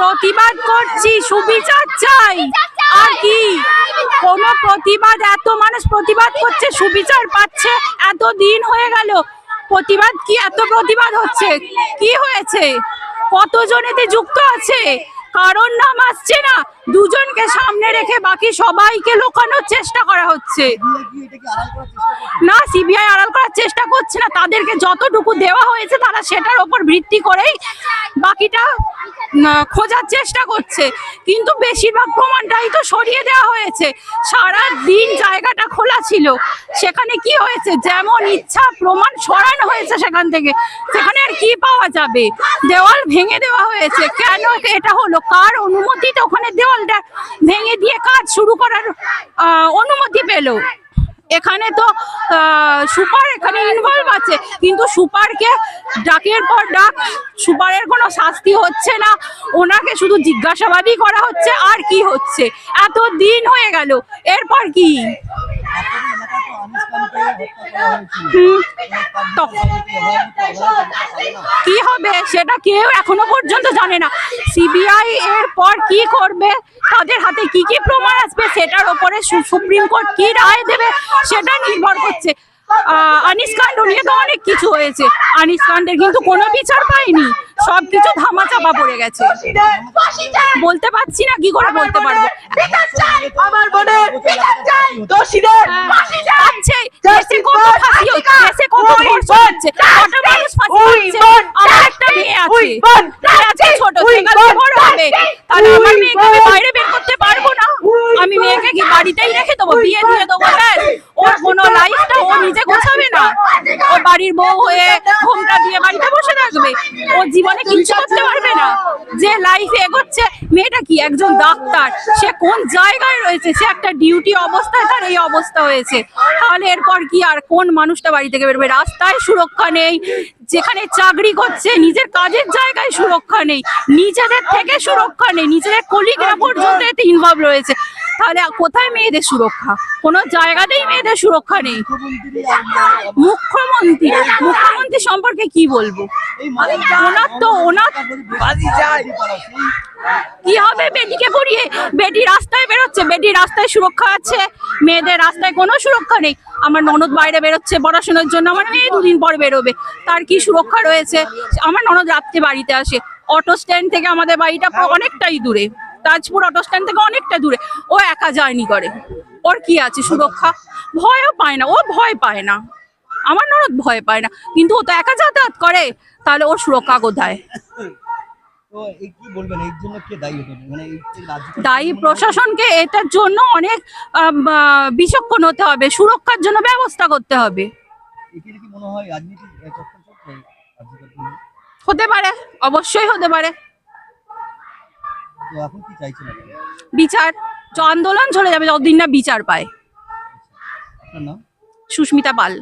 প্রতিবাদ করছি, সুবিচার চাই। আর কি? কোন প্রতিবাদ, এত মানুষ প্রতিবাদ করছে, সুবিচার পাচ্ছে, এত দিন হয়ে গেল। প্রতিবাদ কি, এত প্রতিবাদ হচ্ছে? কি হয়েছে? কতজন এতে যুক্ত আছে? কারণ নাম আসছে না। দুজনকে সামনে রেখে বাকি সবাইকে লোকানোর চেষ্টা করা হচ্ছে। না সিবিআই আড়াল করার চেষ্টা করছে না। তাদেরকে যতটুকু দেওয়া হয়েছে, তারা সেটার ওপর ভিত্তি করেই বাকিটা খোঁজার চেষ্টা করছে। কিন্তু বেশিরভাগ প্রমাণটাই তো সরিয়ে দেওয়া হয়েছে। সারা দিন জায়গাটা খোলা ছিল। সেখানে কি হয়েছে? যেমন ইচ্ছা, প্রমাণ সরানো হয়েছে সেখান থেকে। সেখানে আর কি পাওয়া যাবে? দেওয়াল ভেঙে দেওয়া হয়েছে। কেন এটা হলো? কার অনুমতিতে ওখানে দেওয়ালটা ভেঙে দিয়ে কাজ শুরু করার অনুমতি পেল। এখানে তো সুপার এখানে ইনভলভ আছে, কিন্তু সুপারকে ডাকের পর ডাক, সুপারের কোনো শাস্তি হচ্ছে না। ওনাকে শুধু জিজ্ঞাসাবাদই করা হচ্ছে, আর কি হচ্ছে? এত দিন হয়ে গেল, এরপর কি? কি হবে? সেটা কেউ এখনও পর্যন্ত জানে না। সিবিআই এর পর কি করবে? তাদের হাতে কি কি প্রমাণ আসবে? সেটার ওপরে সুপ্রিম কোর্ট কি রায় দেবে? সেটা নির্ভর করছে। আনিস কাণ্ড নিয়ে তো অনেক কিছু হয়েছে। আনিস কাণ্ডের কিন্তু কোনো বিচার পাইনি সবকিছু ধামাচাপা পড়ে গেছে। বলতে পারছি না কি করে বলতে পারব? আমার বোনের দোষীদের ফাঁসি চাই। আছে দেশে কত ফাঁসি হচ্ছে দেশে কত ধর্ষণ হচ্ছে কত মানুষ ফাঁসি হচ্ছে আমার একটা মেয়ে আছে। আছে ছোট বড় হবে। তাহলে আমার মেয়েকে আমি বাইরে বের করতে পারব না। আমি মেয়েকে কি বাড়িতেই রেখে দেবো? বিয়ে দিয়ে দেবো ব্যাস। ওর কোনো লাইফটা ও নিজে গোছাবে না ও বাড়ির বউ হয়ে ঘুমটা দিয়ে বাড়িতে বসে থাকবে ও জীবনে কিছু করতে পারবে না যে লাইফে এগোচ্ছে মেয়েটা কি একজন ডাক্তার সে কোন জায়গায় রয়েছে সে একটা ডিউটি অবস্থায় তার এই অবস্থা হয়েছে তাহলে এরপর কি আর কোন মানুষটা বাড়ি থেকে বেরোবে রাস্তায় সুরক্ষা নেই যেখানে চাকরি করছে নিজের কাজের জায়গায় সুরক্ষা নেই নিজেদের থেকে সুরক্ষা নেই নিজেদের কলিগরা পর্যন্ত এতে ইনভলভ রয়েছে তাহলে কোথায় মেয়েদের সুরক্ষা? কোনো জায়গাতেই মেয়েদের সুরক্ষা নেই। মুখ্যমন্ত্রী মুখ্যমন্ত্রী সম্পর্কে কি বলব? ওনার তো, ওনার কি হবে? বেটিকে পড়িয়ে, বেটি রাস্তায় বেরোচ্ছে, বেটি রাস্তায় সুরক্ষা আছে, মেয়েদের রাস্তায় কোনো সুরক্ষা নেই। আমার ননদ বাইরে বেরোচ্ছে পড়াশোনার জন্য, আমার মেয়ে দুদিন পর বেরোবে। তার কি সুরক্ষা রয়েছে? আমার ননদ রাত্রে বাড়িতে আসে। অটো স্ট্যান্ড থেকে আমাদের বাড়িটা অনেকটাই দূরে। তাজপুর অটো স্ট্যান্ড থেকে অনেকটা দূরে। ও একা জার্নি করে ওর কি আছে সুরক্ষা? ভয়ও পায় না। ও ভয় পায় না। আমার ননদ ভয় পায় না। কিন্তু ও তো একা যাতায়াত করে। তাহলে ওর সুরক্ষা কোথায়? দায়ী? মানে দায়ী প্রশাসনকে এটার জন্য অনেক বিচক্ষণ হতে হবে। সুরক্ষার জন্য ব্যবস্থা করতে হবে? হতে পারে। অবশ্যই হতে পারে। তো এখন কি চাইছেন বিচার। আন্দোলন চলে যাবে যতদিন না বিচার পায়। সুস্মিতা পাল।